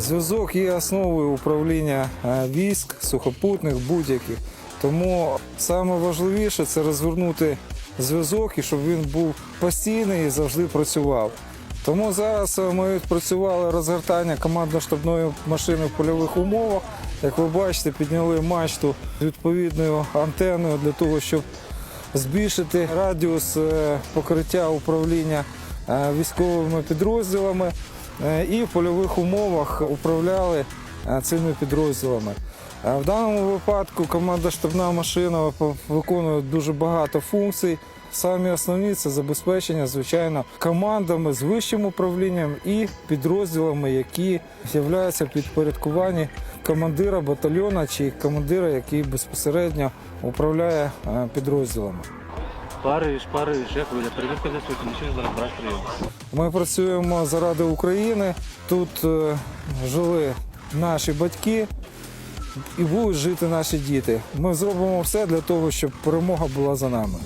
Зв'язок є основою управління е, військ, сухопутних, будь-яких. Тому саме важливіше це розвернути зв'язок і щоб він був постійний і завжди працював. Тому зараз е, ми відпрацювали розгортання командно-штабної машини в польових умовах. Як ви бачите, підняли мачту з відповідною антеною для того, щоб збільшити радіус е, покриття управління військовими підрозділами і в польових умовах управляли е, цими підрозділами. Е, В даному випадку команда штабна машина виконує дуже багато функцій. Самі основні це забезпечення, звичайно, командами з вищим управлінням і підрозділами, які являються в підпорядкуванні командира батальйона чи командира, який безпосередньо управляє е, підрозділами. Париж, Париж, як ви, перевірка для сутки, нічого зараз брати прийом. Ми працюємо заради України. Тут е, жили наші батьки і будуть жити наші діти. Ми зробимо все для того, щоб перемога була за нами.